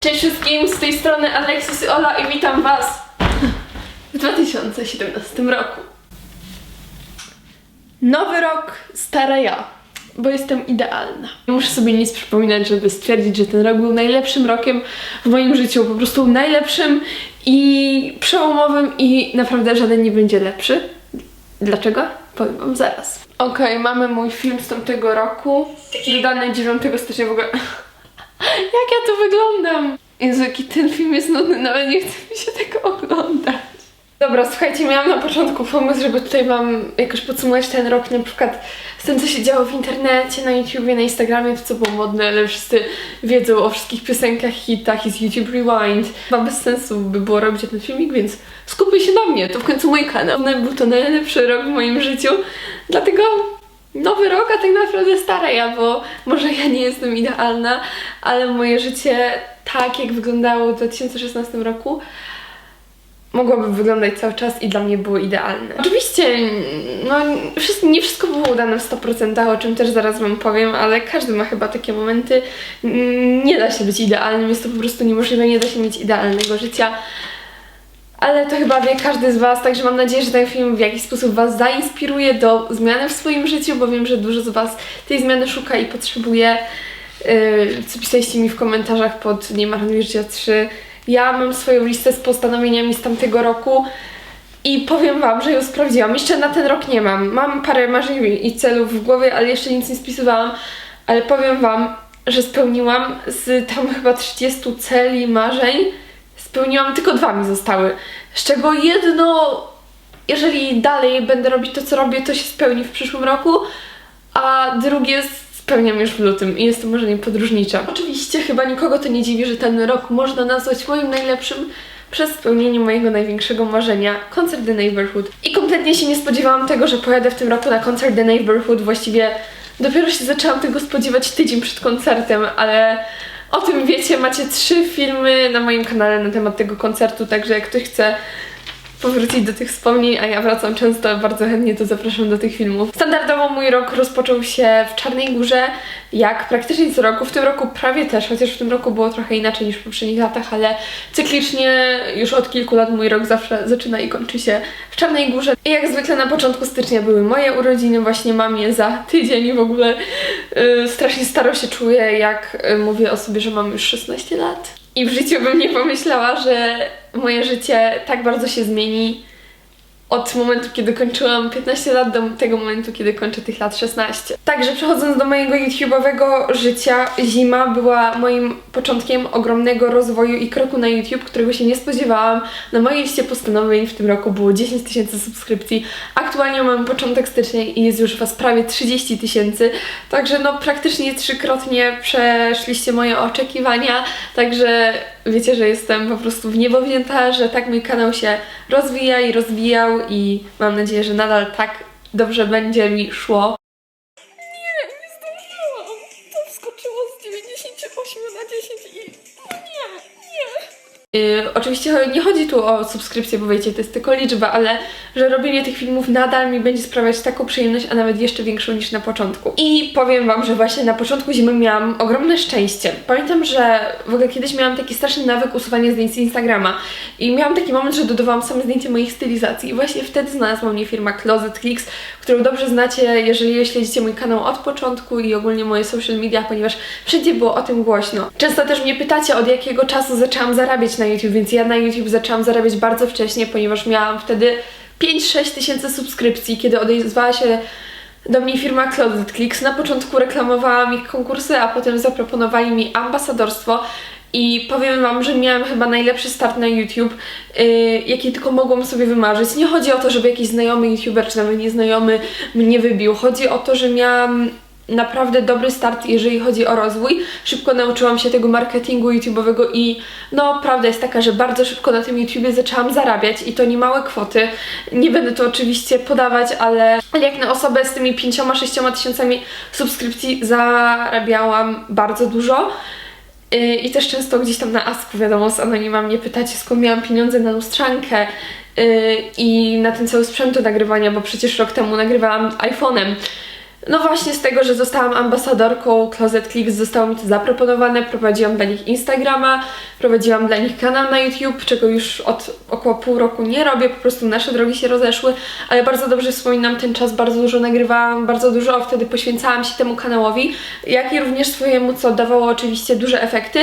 Cześć wszystkim, z tej strony Alexis i Ola i witam Was w 2017 roku. Nowy rok, stara ja, bo jestem idealna. Nie muszę sobie nic przypominać, żeby stwierdzić, że ten rok był najlepszym rokiem w moim życiu, po prostu najlepszym i przełomowym i naprawdę żaden nie będzie lepszy. Dlaczego? Powiem Wam zaraz. Okej, mamy mój film z tamtego roku, dodany 9 stycznia w ogóle. Jak ja tu wyglądam? Jezu, jaki ten film jest nudny, nawet nie chce mi się tego oglądać. Dobra, słuchajcie, miałam na początku pomysł, żeby tutaj wam jakoś podsumować ten rok, na przykład z tym, co się działo w internecie, na YouTubie, na Instagramie, to co było modne, ale wszyscy wiedzą o wszystkich piosenkach, hitach i z YouTube Rewind. Chyba bez sensu by było robić ten filmik, więc skupię się na mnie, to w końcu mój kanał. No, Był to najlepszy rok w moim życiu, dlatego nowy rok, a tak naprawdę stara ja, bo może ja nie jestem idealna, ale moje życie tak, jak wyglądało w 2016 roku, mogłoby wyglądać cały czas i dla mnie było idealne. Oczywiście, no, nie wszystko było udane w 100%, o czym też zaraz Wam powiem, ale każdy ma chyba takie momenty. Nie da się być idealnym, jest to po prostu niemożliwe, nie da się mieć idealnego życia. Ale to chyba wie każdy z Was, także mam nadzieję, że ten film w jakiś sposób Was zainspiruje do zmiany w swoim życiu, bo wiem, że dużo z Was tej zmiany szuka i potrzebuje. Yy, co pisaliście mi w komentarzach pod Nie marnuj życia 3. Ja mam swoją listę z postanowieniami z tamtego roku i powiem Wam, że ją sprawdziłam. Jeszcze na ten rok nie mam. Mam parę marzeń i celów w głowie, ale jeszcze nic nie spisywałam. Ale powiem Wam, że spełniłam z tam chyba 30 celi marzeń. Spełniłam, tylko dwa mi zostały. Z czego jedno, jeżeli dalej będę robić to, co robię, to się spełni w przyszłym roku, a drugie spełniam już w lutym i jest to marzenie podróżnicze. Oczywiście chyba nikogo to nie dziwi, że ten rok można nazwać moim najlepszym przez spełnienie mojego największego marzenia koncert The Neighborhood. I kompletnie się nie spodziewałam tego, że pojadę w tym roku na koncert The Neighborhood. Właściwie dopiero się zaczęłam tego spodziewać tydzień przed koncertem, ale o tym wiecie, macie trzy filmy na moim kanale na temat tego koncertu, także jak ktoś chce powrócić do tych wspomnień, a ja wracam często, bardzo chętnie to zapraszam do tych filmów. Standardowo mój rok rozpoczął się w Czarnej Górze, jak praktycznie co roku, w tym roku prawie też, chociaż w tym roku było trochę inaczej niż w poprzednich latach, ale cyklicznie już od kilku lat mój rok zawsze zaczyna i kończy się w Czarnej Górze. I jak zwykle na początku stycznia były moje urodziny, właśnie mam je za tydzień i w ogóle yy, strasznie staro się czuję, jak yy, mówię o sobie, że mam już 16 lat. I w życiu bym nie pomyślała, że moje życie tak bardzo się zmieni od momentu, kiedy kończyłam 15 lat do tego momentu, kiedy kończę tych lat 16. Także przechodząc do mojego YouTube'owego życia, zima była moim początkiem ogromnego rozwoju i kroku na YouTube, którego się nie spodziewałam. Na mojej liście postanowień w tym roku było 10 tysięcy subskrypcji. Aktualnie mamy początek stycznia i jest już Was prawie 30 tysięcy. Także no praktycznie trzykrotnie przeszliście moje oczekiwania. Także wiecie, że jestem po prostu w niebo wzięta, że tak mój kanał się rozwija i rozwijał i mam nadzieję, że nadal tak dobrze będzie mi szło. Yy, oczywiście nie chodzi tu o subskrypcję, bo wiecie, to jest tylko liczba, ale że robienie tych filmów nadal mi będzie sprawiać taką przyjemność, a nawet jeszcze większą niż na początku. I powiem Wam, że właśnie na początku zimy miałam ogromne szczęście. Pamiętam, że w ogóle kiedyś miałam taki straszny nawyk usuwania zdjęć z Instagrama i miałam taki moment, że dodawałam same zdjęcia moich stylizacji i właśnie wtedy znalazła mnie firma Closet Clicks, którą dobrze znacie, jeżeli śledzicie mój kanał od początku i ogólnie moje social media, ponieważ wszędzie było o tym głośno. Często też mnie pytacie, od jakiego czasu zaczęłam zarabiać na YouTube, więc ja na YouTube zaczęłam zarabiać bardzo wcześnie, ponieważ miałam wtedy 5-6 tysięcy subskrypcji, kiedy odezwała się do mnie firma Closet Clicks. Na początku reklamowałam ich konkursy, a potem zaproponowali mi ambasadorstwo. I powiem Wam, że miałam chyba najlepszy start na YouTube, yy, jaki tylko mogłam sobie wymarzyć. Nie chodzi o to, żeby jakiś znajomy YouTuber, czy nawet nieznajomy mnie wybił. Chodzi o to, że miałam naprawdę dobry start, jeżeli chodzi o rozwój. Szybko nauczyłam się tego marketingu YouTube'owego i no, prawda jest taka, że bardzo szybko na tym YouTubie zaczęłam zarabiać i to nie małe kwoty. Nie będę to oczywiście podawać, ale jak na osobę z tymi 5-6 tysiącami subskrypcji zarabiałam bardzo dużo. Yy, I też często gdzieś tam na Asku, wiadomo, z anonima mnie pytacie, skąd miałam pieniądze na lustrzankę yy, i na ten cały sprzęt do nagrywania, bo przecież rok temu nagrywałam iPhone'em. No właśnie z tego, że zostałam ambasadorką Closet Clicks, zostało mi to zaproponowane, prowadziłam dla nich Instagrama, prowadziłam dla nich kanał na YouTube, czego już od około pół roku nie robię, po prostu nasze drogi się rozeszły, ale bardzo dobrze wspominam ten czas, bardzo dużo nagrywałam, bardzo dużo wtedy poświęcałam się temu kanałowi, jak i również swojemu, co dawało oczywiście duże efekty.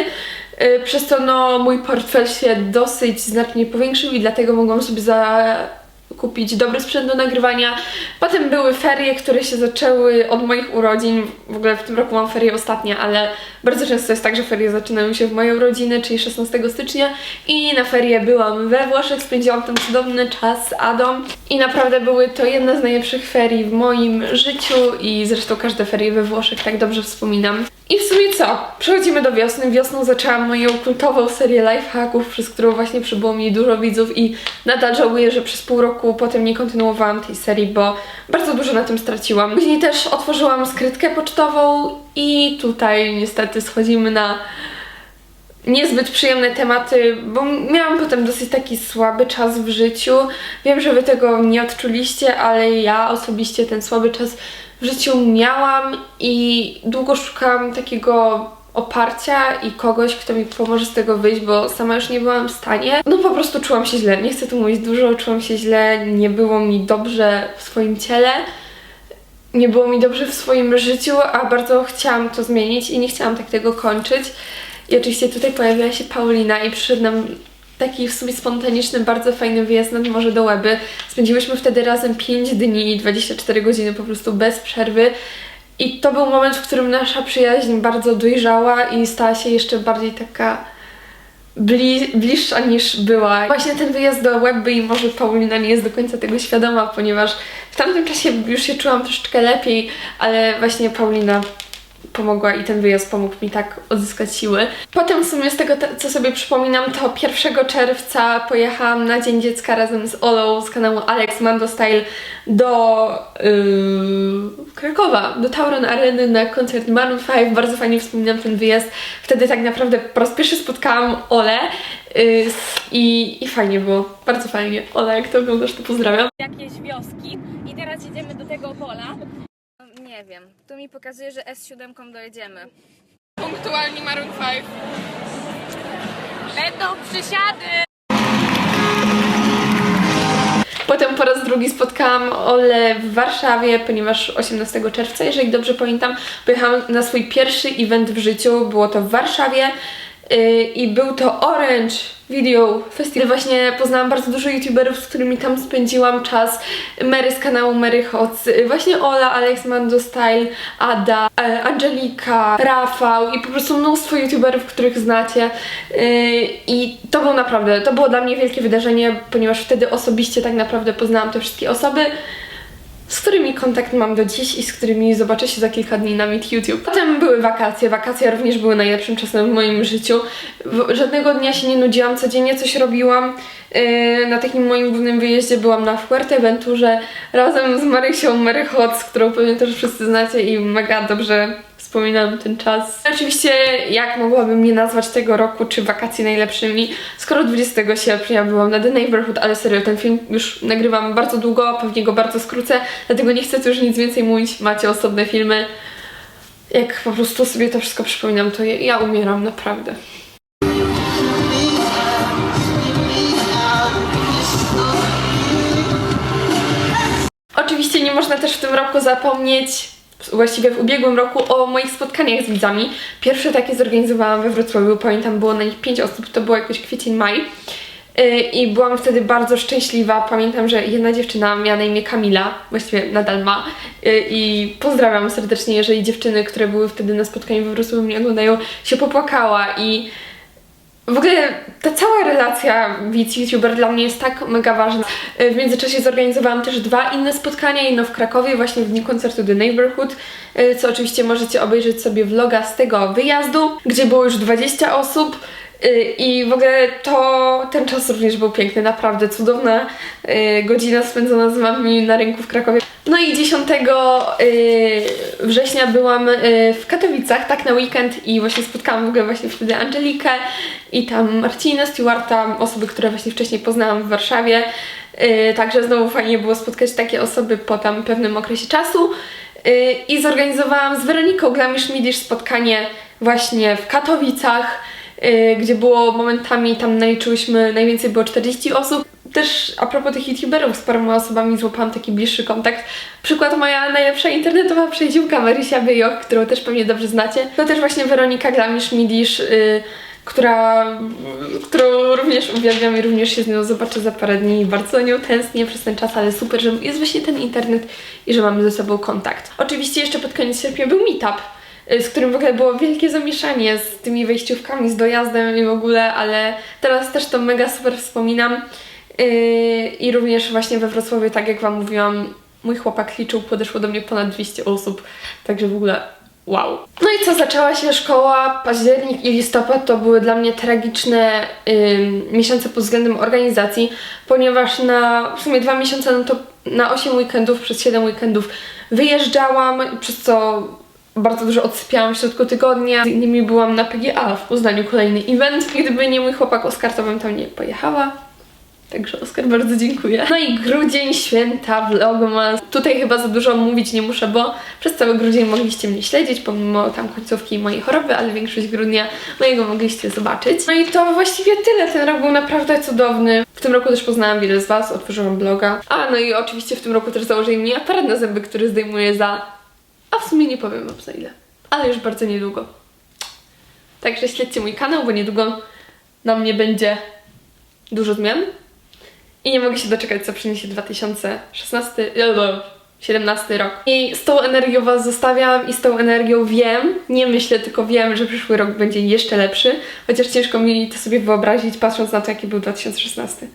Yy, Przez to no, mój portfel się dosyć znacznie powiększył i dlatego mogłam sobie za kupić dobry sprzęt do nagrywania. Potem były ferie, które się zaczęły od moich urodzin. W ogóle w tym roku mam ferie ostatnie, ale bardzo często jest tak, że ferie zaczynają się w moje urodziny, czyli 16 stycznia. I na ferie byłam we Włoszech, spędziłam tam cudowny czas z Adą. I naprawdę były to jedne z najlepszych ferii w moim życiu i zresztą każde ferie we Włoszech tak dobrze wspominam. I w sumie co? Przechodzimy do wiosny. Wiosną zaczęłam moją kultową serię lifehacków, przez którą właśnie przybyło mi dużo widzów i nadal żałuję, że przez pół roku potem nie kontynuowałam tej serii, bo bardzo dużo na tym straciłam. Później też otworzyłam skrytkę pocztową i tutaj niestety schodzimy na niezbyt przyjemne tematy, bo miałam potem dosyć taki słaby czas w życiu. Wiem, że wy tego nie odczuliście, ale ja osobiście ten słaby czas w życiu miałam i długo szukałam takiego oparcia i kogoś, kto mi pomoże z tego wyjść, bo sama już nie byłam w stanie. No po prostu czułam się źle, nie chcę tu mówić dużo, czułam się źle, nie było mi dobrze w swoim ciele nie było mi dobrze w swoim życiu, a bardzo chciałam to zmienić i nie chciałam tak tego kończyć. I oczywiście tutaj pojawiła się Paulina i przyszedł nam taki w sumie spontaniczny, bardzo fajny wyjazd nad Morze do Łeby. Spędziłyśmy wtedy razem 5 dni i 24 godziny po prostu bez przerwy. I to był moment, w którym nasza przyjaźń bardzo dojrzała i stała się jeszcze bardziej taka bli, bliższa niż była. Właśnie ten wyjazd do Łeby i może Paulina nie jest do końca tego świadoma, ponieważ w tamtym czasie już się czułam troszeczkę lepiej, ale właśnie Paulina pomogła i ten wyjazd pomógł mi tak odzyskać siły. Potem w sumie z tego, te- co sobie przypominam, to 1 czerwca pojechałam na Dzień Dziecka razem z Olą z kanału Alex Mando Style do yy, Krakowa, do Tauron Areny na koncert Maroon 5. Bardzo fajnie wspominam ten wyjazd. Wtedy tak naprawdę po raz pierwszy spotkałam Olę yy, i, i fajnie było. Bardzo fajnie. Ola, jak to oglądasz, to pozdrawiam. jakieś wioski i teraz jedziemy do tego pola. Nie wiem, tu mi pokazuje, że S7 dojedziemy. Punktualnie Maroon 5. Będą przysiady! Potem po raz drugi spotkałam Olę w Warszawie, ponieważ 18 czerwca, jeżeli dobrze pamiętam, pojechałam na swój pierwszy event w życiu. Było to w Warszawie i był to Orange Video Festival. Właśnie poznałam bardzo dużo youtuberów, z którymi tam spędziłam czas. Mary z kanału Mary Hoc, yy, właśnie Ola, Alex Mando Style, Ada, e, Angelika, Rafał i po prostu mnóstwo youtuberów, których znacie. I to było naprawdę, to było dla mnie wielkie wydarzenie, ponieważ wtedy osobiście tak naprawdę poznałam te wszystkie osoby, z którymi kontakt mam do dziś i z którymi zobaczę się za kilka dni na Meet YouTube. Potem były wakacje. Wakacje również były najlepszym czasem w moim życiu. Żadnego dnia się nie nudziłam, codziennie coś robiłam. Yy, Na takim moim głównym wyjeździe byłam na Fuerteventurze razem z Marysią Mary Hot, którą pewnie też wszyscy znacie i mega dobrze wspominam ten czas. Oczywiście jak mogłabym nie nazwać tego roku czy wakacji najlepszymi, skoro 20 sierpnia byłam na The Neighborhood, ale serio, ten film już nagrywam bardzo długo, pewnie go bardzo skrócę, dlatego nie chcę tu już nic więcej mówić, macie osobne filmy. Jak po prostu sobie to wszystko przypominam, to ja, umieram naprawdę. Oczywiście nie można też w tym roku zapomnieć, właściwie w ubiegłym roku, o moich spotkaniach z widzami. Pierwsze takie zorganizowałam we Wrocławiu, pamiętam, było na nich 5 osób, to było jakoś kwiecień, maj. Yy, I byłam wtedy bardzo szczęśliwa. Pamiętam, że jedna dziewczyna miała na imię Kamila, właściwie nadal ma. Yy, I pozdrawiam serdecznie, jeżeli dziewczyny, które były wtedy na spotkaniu we Wrocławiu mnie oglądają, się popłakała i w ogóle ta cała relacja widz-youtuber dla mnie jest tak mega ważna. Y, W międzyczasie zorganizowałam też dwa inne spotkania, jedno w Krakowie właśnie w dniu koncertu The Neighborhood, y, co oczywiście możecie obejrzeć sobie vloga z tego wyjazdu, gdzie było już 20 osób. Y, I w ogóle to ten czas również był piękny, naprawdę cudowna y, godzina spędzona z wami na rynku w Krakowie. No i 10 y, września byłam w Katowicach, tak na weekend i właśnie spotkałam w ogóle właśnie wtedy Angelikę i tam Marcinę, Stewarta, osoby, które właśnie wcześniej poznałam w Warszawie. Także znowu fajnie było spotkać takie osoby po tam pewnym okresie czasu. I zorganizowałam z Weroniką Glamisz-Midisz spotkanie właśnie w Katowicach, gdzie było momentami, tam naliczyłyśmy, najwięcej było 40 osób. Też a propos tych youtuberów, z paroma osobami złapałam taki bliższy kontakt. Przykład moja najlepsza internetowa przyjaciółka Marysia Wyjoch, którą też pewnie dobrze znacie. To też właśnie Weronika Glamisz-Midisz, yy, która, którą również uwielbiam i również się z nią zobaczę za parę dni. Bardzo nią tęsknię przez ten czas, ale super, że jest właśnie ten internet i że mamy ze sobą kontakt. Oczywiście jeszcze pod koniec sierpnia był meetup, y, z którym w ogóle było wielkie zamieszanie z tymi wejściówkami, z dojazdem i w ogóle, ale teraz też to mega super wspominam. Yy, I również właśnie we Wrocławiu, tak jak Wam mówiłam, mój chłopak liczył, podeszło do mnie ponad 200 osób, także w ogóle wow. No i co, zaczęła się szkoła, październik i listopad to były dla mnie tragiczne ym, miesiące pod względem organizacji, ponieważ na w sumie dwa miesiące, no to na 8 weekendów, przez 7 weekendów wyjeżdżałam, przez co bardzo dużo odsypiałam w środku tygodnia. Z innymi byłam na PGA w Poznaniu, kolejny event. Gdyby nie mój chłopak Oskar, to bym tam nie pojechała. Także Oskar, bardzo dziękuję. No i grudzień, święta, vlogmas. Tutaj chyba za dużo mówić nie muszę, bo przez cały grudzień mogliście mnie śledzić, pomimo tam końcówki mojej choroby, ale większość grudnia mojego mogliście zobaczyć. No i to właściwie tyle. Ten rok był naprawdę cudowny. W tym roku też poznałam wiele z Was, otworzyłam bloga. A, no i oczywiście w tym roku też założyli mi aparat na zęby, który zdejmuję za... A w sumie nie powiem Wam za ile. Ale już bardzo niedługo. Także śledźcie mój kanał, bo niedługo na mnie będzie dużo zmian. I nie mogę się doczekać, co przyniesie 2016, e, 17 rok. I z tą energią Was zostawiam i z tą energią wiem, nie myślę, tylko wiem, że przyszły rok będzie jeszcze lepszy, chociaż ciężko mi to sobie wyobrazić, patrząc na to, jaki był 2016.